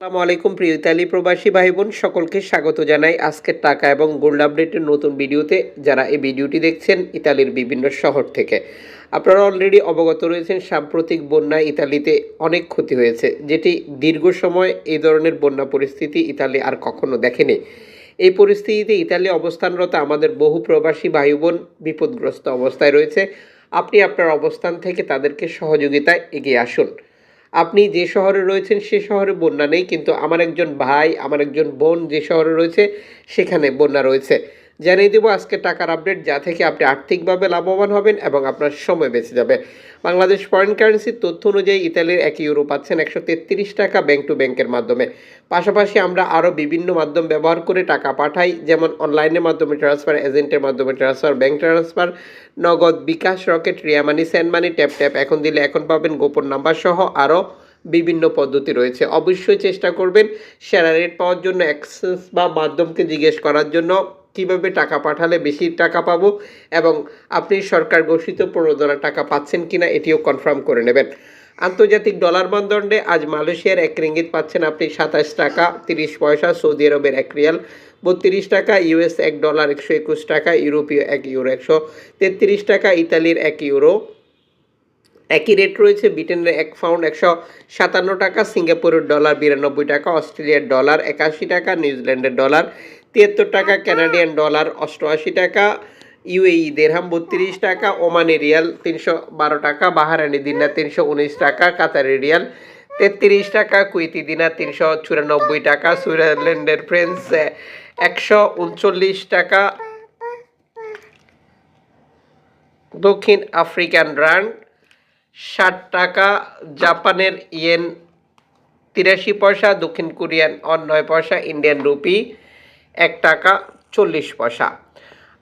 আসসালামু আলাইকুম প্রিয় ইতালি প্রবাসী ভাই বোন সকলকে স্বাগত জানাই আজকের টাকা এবং গোল্ড আপডেটের নতুন ভিডিওতে। যারা এই ভিডিওটি দেখছেন, ইতালির বিভিন্ন শহর থেকে। আপনারা অলরেডি অবগত রয়েছেন, সাম্প্রতিক বন্যায় ইতালিতে অনেক ক্ষতি হয়েছে। যেটি দীর্ঘ সময় এই ধরনের বন্যা পরিস্থিতি ইতালি আর কখনো দেখেনি। এই পরিস্থিতিতে ইতালি অবস্থানরত আমাদের বহু প্রবাসী ভাই বোন বিপদগ্রস্ত অবস্থায় রয়েছে। আপনি আপনার অবস্থান থেকে তাদেরকে সহযোগিতায় এগিয়ে আসুন। আপনি যে শহরে রয়েছেন সে শহরে বন্যা নেই, কিন্তু আমার একজন ভাই, আমার একজন বোন যে শহরে রয়েছে, সেখানে বন্যা রয়েছে। জানিয়ে দেবো আজকে টাকার আপডেট যা থেকে আপনি আর্থিকভাবে লাভবান হবেন এবং আপনার সময় বেঁচে যাবে। বাংলাদেশ ফরেন কারেন্সির তথ্য অনুযায়ী ইতালির এক ইউরো পাচ্ছেন একশো তেত্রিশ টাকা ব্যাংক টু ব্যাংকের মাধ্যমে। পাশাপাশি আমরা আরও বিভিন্ন মাধ্যম ব্যবহার করে টাকা পাঠাই, যেমন অনলাইনের মাধ্যমে ট্রান্সফার এজেন্টের মাধ্যমে transfer bank transfer Nagad bKash Rocket Ria money send money tap tap এখন দিলে এখন পাবেন গোপন নাম্বার সহ আরও বিভিন্ন পদ্ধতি রয়েছে। অবশ্যই চেষ্টা করবেন সেরা রেট পাওয়ার জন্য অ্যাক্সেস বা মাধ্যমকে জিজ্ঞেস করার জন্য। কীভাবে টাকা পাঠালে বেশি টাকা পাবো এবং আপনি সরকার ঘোষিত ডলার টাকা পাচ্ছেন কিনা এটিও কনফার্ম করে নেবেন। আন্তর্জাতিক ডলার মানদণ্ডে আজ মালয়েশিয়ার এক রিঙ্গিত পাচ্ছেন আপনি সাতাশ টাকা, তিরিশ পয়সা, সৌদি আরবের এক রিয়াল, বত্রিশ টাকা, ইউএস এক ডলার, একশো একুশ টাকা, ইউরোপীয় এক ইউরো, একশো তেত্রিশ টাকা, ইতালির এক ইউরো। একই রেট রয়েছে ব্রিটেনের এক পাউন্ড একশো সাতান্ন টাকা, সিঙ্গাপুরের ডলার বিরানব্বই টাকা, অস্ট্রেলিয়ার ডলার একাশি টাকা, নিউজিল্যান্ডের ডলার তিয়াত্তর টাকা ক্যানাডিয়ান ডলার অষ্টআশি টাকা ইউএই দেড়হাম বত্রিশ টাকা ওমানি রিয়াল তিনশো বারো টাকা বাহারানি দিনার তিনশো উনিশ টাকা কাতারি রিয়াল তেত্রিশ টাকা কুইতি দিনার তিনশো চুরানব্বই টাকা সুইজারল্যান্ডের ফ্রেন্স একশো উনচল্লিশ টাকা। দক্ষিণ আফ্রিকান রান্ড ষাট টাকা, জাপানের ইয়েন তিরাশি পয়সা, দক্ষিণ কোরিয়ান অন পয়সা, ইন্ডিয়ান রুপি এক টাকা চল্লিশ পয়সা।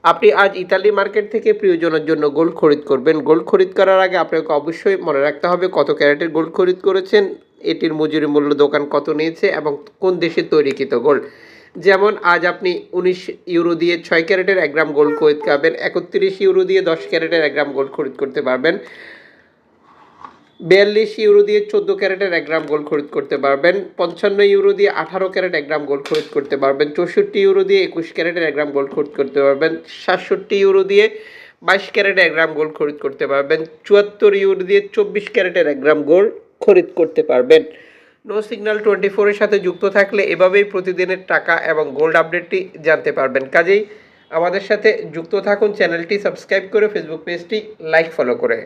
আপনি আজ ইতালি মার্কেট থেকে প্রিয়জনের জন্য গোল্ড খরিদ করবেন। গোল্ড খরিদ করার আগে আপনাকে অবশ্যই মনে রাখতে হবে কত ক্যারেটের গোল্ড খরিদ করেছেন, এটির মজুরি মূল্য দোকান কত নিয়েছে এবং কোন দেশে তৈরিকৃত গোল্ড। যেমন আজ আপনি উনিশ ইউরো দিয়ে ছয় ক্যারেটের এক গ্রাম গোল্ড খরিদ পাবেন একত্রিশ ইউরো দিয়ে দশ ক্যারেটের এক গ্রাম গোল্ড খরিদ করতে পারবেন। বিয়াল্লিশ ইউরো দিয়ে চোদ্দ ক্যারেটের এক গ্রাম গোল্ড খরিদ করতে পারবেন। পঞ্চান্ন ইউরো দিয়ে আঠারো ক্যারেট এক গ্রাম গোল্ড খরিদ করতে পারবেন। চৌষট্টি ইউরো দিয়ে একুশ ক্যারেটের এক গ্রাম গোল্ড খরিদ করতে পারবেন। সাতষট্টি ইউরো দিয়ে বাইশ ক্যারেটের এক গ্রাম গোল্ড খরিদ করতে পারবেন। চুয়াত্তর ইউরো দিয়ে চব্বিশ ক্যারেটের এক গ্রাম গোল্ড খরিদ করতে পারবেন। নো সিগন্যাল টোয়েন্টি ফোরের সাথে যুক্ত থাকলে এভাবেই প্রতিদিনের টাকা এবং গোল্ড আপডেটটি জানতে পারবেন। কাজেই আমাদের সাথে যুক্ত থাকুন, চ্যানেলটি সাবস্ক্রাইব করে ফেসবুক পেজটি লাইক ফলো করে।